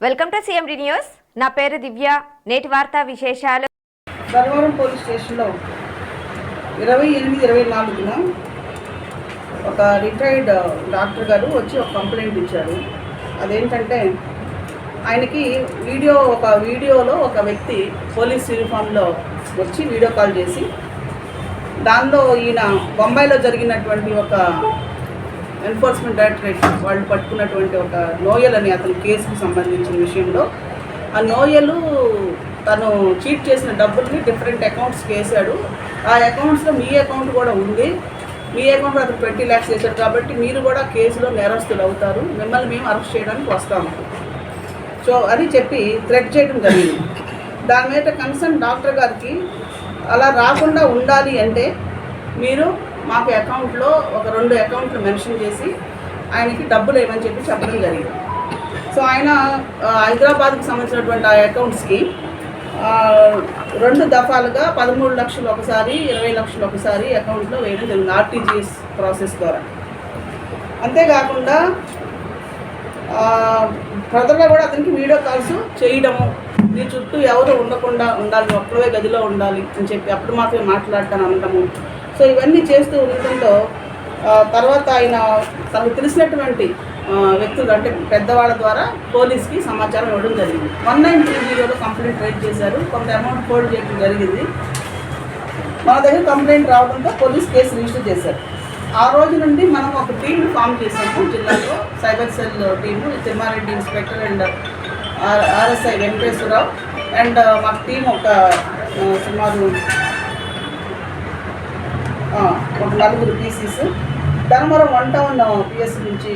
Welcome to CMD news. నా పేరు దివ్య. నేటి వార్తా విశేషాలు. ధర్మవరం పోలీస్ స్టేషన్లో ఇరవై ఎనిమిది ఇరవై నాలుగున ఒక రిటైర్డ్ uh, డాక్టర్ గారు వచ్చి ఒక కంప్లైంట్ ఇచ్చారు. అదేంటంటే ఆయనకి వీడియో ఒక వీడియోలో ఒక వ్యక్తి పోలీస్ యూనిఫామ్లో వచ్చి వీడియో కాల్ చేసి దానిలో ఈయన బొంబాయిలో జరిగినటువంటి ఒక ఎన్ఫోర్స్మెంట్ డైరెక్టరేట్ వాళ్ళు పట్టుకున్నటువంటి ఒక నోయల్ అని అతని కేసుకు సంబంధించిన విషయంలో ఆ నోయలు తను చీట్ చేసిన డబ్బుల్ని డిఫరెంట్ అకౌంట్స్కి వేసాడు ఆ అకౌంట్స్లో మీ అకౌంట్ కూడా ఉంది. మీ అకౌంట్లో అతను ట్వంటీ ల్యాక్స్ వేశాడు కాబట్టి మీరు కూడా కేసులో నేరస్తులు అవుతారు. మిమ్మల్ని మేము అరెస్ట్ చేయడానికి వస్తాము. సో అని చెప్పి థ్రెట్ చేయడం జరిగింది. దాని మీద కన్సర్న్ డాక్టర్ గారికి అలా రాకుండా ఉండాలి అంటే మీరు మాకు అకౌంట్లో ఒక రెండు అకౌంట్లు మెన్షన్ చేసి ఆయనకి డబ్బులు ఏమని చెప్పి చెప్పడం జరిగింది. సో ఆయన హైదరాబాద్కు సంబంధించినటువంటి ఆ అకౌంట్స్కి రెండు దఫాలుగా పదమూడు లక్షలు ఒకసారి ఇరవై లక్షలు ఒకసారి అకౌంట్లో వేయడం జరిగింది ఆర్టీజీఎస్ ప్రాసెస్ ద్వారా. అంతేకాకుండా ప్రజల్లో కూడా అతనికి వీడియో కాల్స్ చేయడము నీ చుట్టూ ఎవరు ఉండకుండా ఉండాలి ఒక్కడే గదిలో ఉండాలి అని చెప్పి అప్పుడు మాత్రమే మాట్లాడతాను అనడము సో ఇవన్నీ చేస్తూ ఉండటంతో తర్వాత ఆయన తనకు తెలిసినటువంటి వ్యక్తులు అంటే పెద్దవాళ్ళ ద్వారా పోలీస్కి సమాచారం ఇవ్వడం జరిగింది. వన్ నైన్ త్రీ జీరోలో కంప్లైంట్ రైట్ చేశారు. కొంత అమౌంట్ ఫోల్డ్ చేయడం జరిగింది. మన దగ్గర కంప్లైంట్ రావడంతో పోలీస్ కేసు రిజిస్టర్ చేశారు. ఆ రోజు నుండి మనం ఒక టీం ఫామ్ చేసాము జిల్లాలో cyber cell team Thimmareddy inspector and RSI Venkateswararao and మా టీం ఒక సుమారు ఒక నలుగురు PCs. Dharmavaram one town PS నుంచి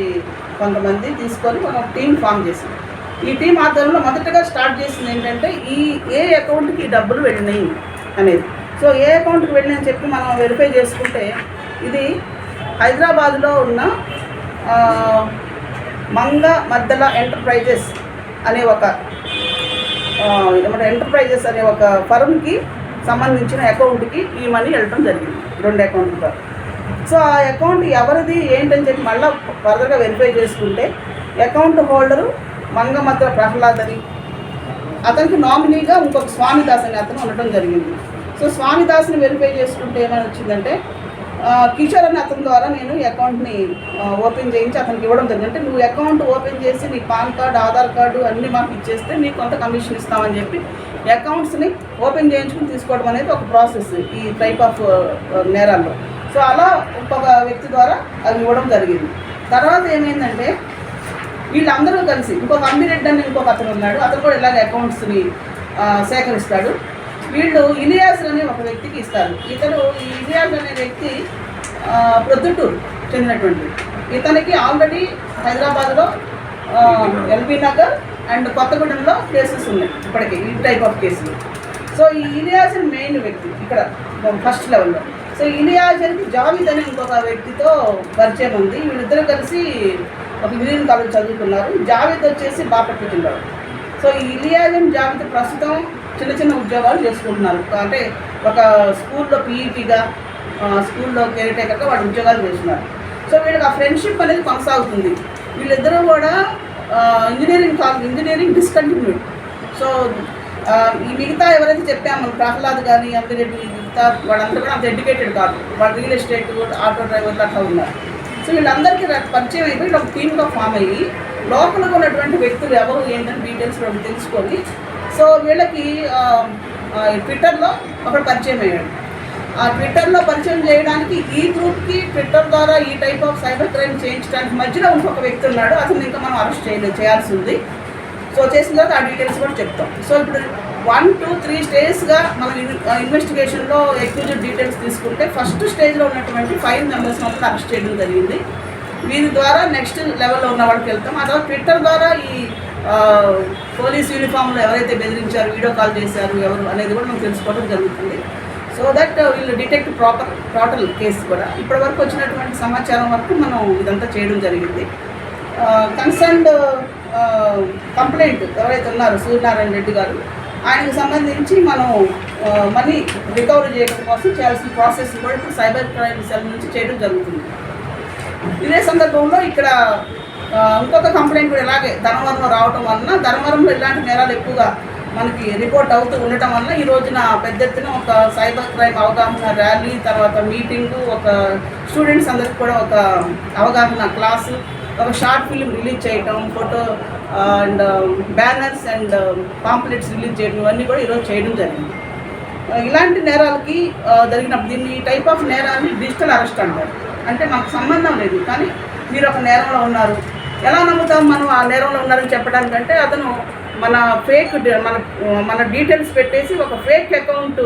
కొంతమంది తీసుకొని మనం టీం ఫామ్ చేసాం ఈ టీం ఆధ్వర్యంలో మొదటగా స్టార్ట్ చేసింది ఏంటంటే ఈ ఏ అకౌంట్కి డబ్బులు వెళ్ళినాయి అనేది. సో ఏ అకౌంట్కి వెళ్ళినాయని చెప్పి మనం వెరిఫై చేసుకుంటే ఇది హైదరాబాద్లో ఉన్న మంగ మద్దల ఎంటర్ప్రైజెస్ అనే ఒక ఏమంటే ఎంటర్ప్రైజెస్ అనే ఒక ఫర్మ్కి సంబంధించిన అకౌంట్కి ఈ మనీ వెళ్ళటం జరిగింది. రెండు అకౌంట్లతో సో ఆ అకౌంట్ ఎవరిది ఏంటని చెప్పి మళ్ళీ ఫర్దర్గా వెరిఫై చేసుకుంటే అకౌంట్ హోల్డరు మంగమద్ర ప్రహ్లాద్ అని అతనికి నామినీగా ఇంకొక స్వామిదాస్ అని అతను ఉండటం జరిగింది. సో స్వామిదాస్ని వెరిఫై చేసుకుంటే ఏమైనా వచ్చిందంటే కిషోర్ అని అతని ద్వారా నేను అకౌంట్ని ఓపెన్ చేయించి అతనికి ఇవ్వడం జరిగింది. అంటే నువ్వు అకౌంట్ ఓపెన్ చేసి నీ పాన్ కార్డు ఆధార్ కార్డు అన్నీ మాకు ఇచ్చేస్తే నీకు కొంత కమిషన్ ఇస్తామని చెప్పి అకౌంట్స్ని ఓపెన్ చేయించుకుని తీసుకోవడం అనేది ఒక ప్రాసెస్ ఈ టైప్ ఆఫ్ uh, నేరాల్లో. సో అలా ఇంకొక వ్యక్తి ద్వారా అది ఇవ్వడం జరిగింది. తర్వాత ఏమైందంటే వీళ్ళందరూ కలిసి ఇంకొక అంబిరెడ్డి అని ఇంకొక అతను ఉన్నాడు అతను కూడా ఇలాగ అకౌంట్స్ని సేకరిస్తాడు. వీళ్ళు ఇలియాస్ అనే ఒక వ్యక్తికి ఇస్తారు. ఇతను ఈ ఇలియాస్ అనే వ్యక్తి ప్రొద్దుటూరు చెందినటువంటి. ఇతనికి ఆల్రెడీ హైదరాబాద్లో ఎల్బీ నగర్ అండ్ కొత్తగూడెంలో కేసెస్ ఉన్నాయి ఇప్పటికీ ఈ టైప్ ఆఫ్ కేసులు సో ఈ ఇలియాజన్ మెయిన్ వ్యక్తి ఇక్కడ ఫస్ట్ లెవెల్లో సో ఇలియాజన్కి జావిద్ అనే ఇంకొక వ్యక్తితో పరిచయం ఉంది. వీళ్ళిద్దరూ కలిసి ఒక ఇంజనీరింగ్ కాలేజ్ చదువుకున్నారు. జావేద్ వచ్చేసి బాపట్ల జిల్లాలో. సో ఈ ఇలియాజన్ జావిద్ ప్రస్తుతం చిన్న చిన్న ఉద్యోగాలు చేసుకుంటున్నారు. అంటే ఒక స్కూల్లో పీఈటీగా స్కూల్లో కేర్ టేకర్గా వాళ్ళు ఉద్యోగాలు చేస్తున్నారు. సో వీళ్ళకి ఆ ఫ్రెండ్షిప్ అనేది కొనసాగుతుంది. వీళ్ళిద్దరూ కూడా engineering college engineering discontinued so ఈ మిగతా ఎవరైతే చెప్పామో ప్రహ్లాద్ కానీ అంబిరెడ్డి మిగతా వాళ్ళందరూ కూడా అంత ఎడ్యుకేటెడ్ కాదు. వాళ్ళు రియల్ ఎస్టేట్ ఆటో డ్రైవర్లు అట్లా ఉన్నారు. సో వీళ్ళందరికీ పరిచయం అయిపోయి వీళ్ళు ఒక టీమ్గా ఫామ్ అయ్యి లోకల్గా ఉన్నటువంటి వ్యక్తులు ఎవరు ఏంటని డీటెయిల్స్ వాళ్ళు తెలుసుకొని సో వీళ్ళకి ట్విట్టర్లో ఒకడు పరిచయం అయ్యాడు ఆ ట్విట్టర్లో పరిచయం చేయడానికి ఈ గ్రూప్కి ట్విట్టర్ ద్వారా ఈ టైప్ ఆఫ్ సైబర్ క్రైమ్ చేయించడానికి మధ్యలో ఇంకొక వ్యక్తి ఉన్నాడు. అతను ఇంకా మనం అరెస్ట్ చేయలేదు చేయాల్సి ఉంది. సో చేసిన తర్వాత ఆ డీటెయిల్స్ కూడా చెప్తాం. సో ఇప్పుడు వన్ టూ త్రీ స్టేజ్గా మనం ఇన్వెస్టిగేషన్లో ఎక్విజిట్ డీటెయిల్స్ తీసుకుంటే ఫస్ట్ స్టేజ్లో ఉన్నటువంటి ఫైవ్ మెంబర్స్ మాత్రం అరెస్ట్ చేయడం జరిగింది. వీరి ద్వారా నెక్స్ట్ లెవెల్లో ఉన్న వాళ్ళకి వెళ్తాం. ఆ తర్వాత ట్విట్టర్ ద్వారా ఈ పోలీస్ యూనిఫామ్లో ఎవరైతే బెదిరించారు వీడియో కాల్ చేశారు ఎవరు అనేది కూడా మనం తెలుసుకోవడం జరుగుతుంది. సో దట్ వీళ్ళు డిటెక్ట్ ప్రాపర్ టోటల్ కేసు కూడా. ఇప్పటి వరకు వచ్చినటువంటి సమాచారం వరకు మనం ఇదంతా చేయడం జరిగింది. కన్సర్న్డ్ కంప్లైంట్ uh, ఎవరైతే ఉన్నారో సూర్యనారాయణ రెడ్డి గారు ఆయనకు సంబంధించి మనం మనీ రికవరీ చేయడం కోసం చేయాల్సిన ప్రాసెస్ కూడా ఇప్పుడు సైబర్ క్రైమ్ సెల్ నుంచి చేయడం జరుగుతుంది. ఇదే సందర్భంలో ఇక్కడ ఇంకొక కంప్లైంట్ కూడా ఇలాగే ధనవరం రావటం వలన ధర్మవరంలో ఇలాంటి నేరాలు ఎక్కువగా మనకి రిపోర్ట్ అవుతూ ఉండటం వల్ల ఈ రోజున పెద్ద ఎత్తున ఒక సైబర్ క్రైమ్ అవగాహన ర్యాలీ తర్వాత మీటింగు ఒక స్టూడెంట్స్ అందరికి కూడా ఒక అవగాహన క్లాసు ఒక షార్ట్ ఫిల్మ్ రిలీజ్ చేయటం photo and banners and pamphlets release చేయడం ఇవన్నీ కూడా ఈరోజు చేయడం జరిగింది. Uh, ఇలాంటి నేరాలకి uh, జరిగినప్పుడు దీన్ని ఈ టైప్ ఆఫ్ నేరాన్ని డిజిటల్ అరెస్ట్ అంటారు. అంటే మాకు సంబంధం లేదు కానీ మీరు ఒక నేరంలో ఉన్నారు. ఎలా నమ్ముతాం మనం ఆ నేరంలో ఉన్నారని చెప్పడానికంటే అతను మన ఫేక్ మన మన డీటెయిల్స్ పెట్టేసి ఒక ఫేక్ అకౌంట్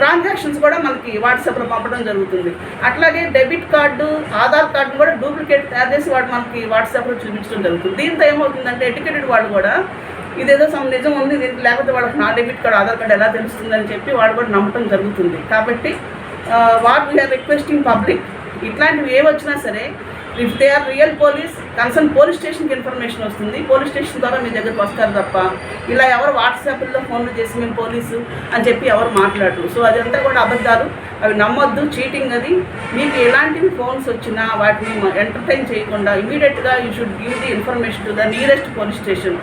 ట్రాన్సాక్షన్స్ కూడా మనకి వాట్సాప్లో పంపడం జరుగుతుంది. అట్లాగే డెబిట్ కార్డు ఆధార్ కార్డు కూడా డూప్లికేట్ తయారు చేసి వాడు మనకి వాట్సాప్లో చూపించడం జరుగుతుంది. దీంతో ఏమవుతుందంటే ఎడ్యుకేటెడ్ వాళ్ళు కూడా ఇదేదో సమ్ నిజం ఉంది దీనికి లేకపోతే వాళ్ళకి నా డెబిట్ కార్డ్ ఆధార్ కార్డ్ ఎలా తెలుస్తుందని చెప్పి వాళ్ళు కూడా నమ్మటం జరుగుతుంది. కాబట్టి వాట్ వీఆర్ రిక్వెస్టింగ్ పబ్లిక్ ఇట్లాంటివి ఏ వచ్చినా సరే if they are real police concern police స్టేషన్కి ఇన్ఫర్మేషన్ వస్తుంది. పోలీస్ స్టేషన్ ద్వారా మీ దగ్గరకు వస్తారు తప్ప ఇలా ఎవరు వాట్సాప్లో ఫోన్లు చేసి మేము పోలీసు అని చెప్పి ఎవరు మాట్లాడరు. సో అదంతా కూడా అబద్ధాలు. అవి నమ్మొద్దు చీటింగ్ అది. మీకు ఎలాంటివి ఫోన్స్ వచ్చినా వాటిని ఎంటర్టైన్ చేయకుండా ఇమీడియట్గా you should give the information to the nearest police station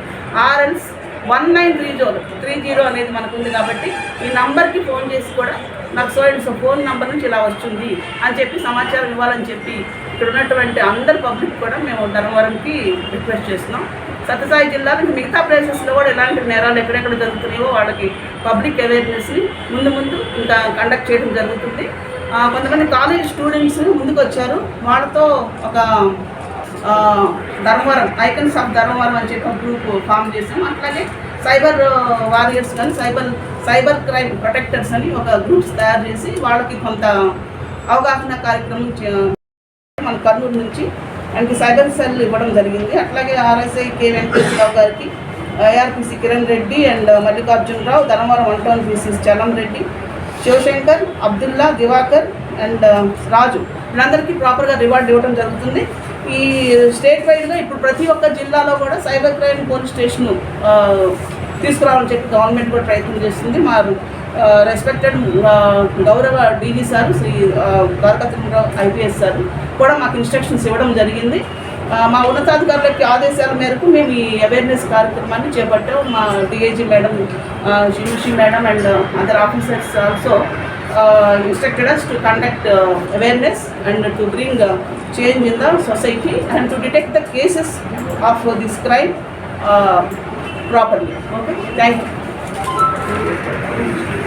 ఆర్ఎల్స్ one nine three zero three zero అనేది మనకు ఉంది కాబట్టి ఈ నంబర్కి ఫోన్ చేసి కూడా నాకు so and so phone number నుంచి ఇలా వచ్చింది అని చెప్పి సమాచారం ఇవ్వాలని చెప్పి ఇక్కడ ఉన్నటువంటి అందరు పబ్లిక్ కూడా మేము ధర్మవరంకి రిక్వెస్ట్ చేస్తున్నాం. సత్యసాయి జిల్లాలో మిగతా ప్లేసెస్లో కూడా ఎలాంటి నేరాలు ఎక్కడెక్కడ జరుగుతున్నాయో వాళ్ళకి పబ్లిక్ అవేర్నెస్ని ముందు ముందు ఇంకా కండక్ట్ చేయడం జరుగుతుంది. కొంతమంది కాలేజ్ స్టూడెంట్స్ ముందుకు వచ్చారు వాళ్ళతో ఒక ధర్మవరం ఐకన్స్ ఆఫ్ ధర్మవరం అని చెప్పి ఒక గ్రూప్ ఫామ్ చేసాం అట్లాగే సైబర్ వారియర్స్ కానీ సైబర్ సైబర్ క్రైమ్ ప్రొటెక్టర్స్ అని ఒక గ్రూప్స్ తయారు చేసి వాళ్ళకి కొంత అవగాహన కార్యక్రమం చే- మన కర్నూలు నుంచి ఆయనకి సైబర్ సెల్ ఇవ్వడం జరిగింది. అట్లాగే ఆర్ఎస్ఐ కె వెంకటేశ్వరరావు గారికి ARPC Kiran Reddy and Mallikarjuna Rao Dhanavaram one town PCs Chalam Reddy Shivashankar Abdullah Diwakar and Raju. వీళ్ళందరికీ ప్రాపర్గా రివార్డ్ ఇవ్వడం జరుగుతుంది. ఈ స్టేట్ వైడ్గా ఇప్పుడు ప్రతి ఒక్క జిల్లాలో కూడా సైబర్ క్రైమ్ పోలీస్ స్టేషన్ తీసుకురావాలని చెప్పి గవర్నమెంట్ కూడా ప్రయత్నం చేస్తుంది. మా రెస్పెక్టెడ్ గౌరవ DG sir Shri Dwarakatmarao IPS sir కూడా మాకు ఇన్స్ట్రక్షన్స్ ఇవ్వడం జరిగింది. మా ఉన్నతాధికారులకి ఆదేశాల మేరకు మేము ఈ అవేర్నెస్ కార్యక్రమాన్ని చేపట్టాం. మా DIG madam Shivashi madam and other officers also instructed us to conduct awareness and to bring change in the society and to detect the cases of this crime properly okay thank you Música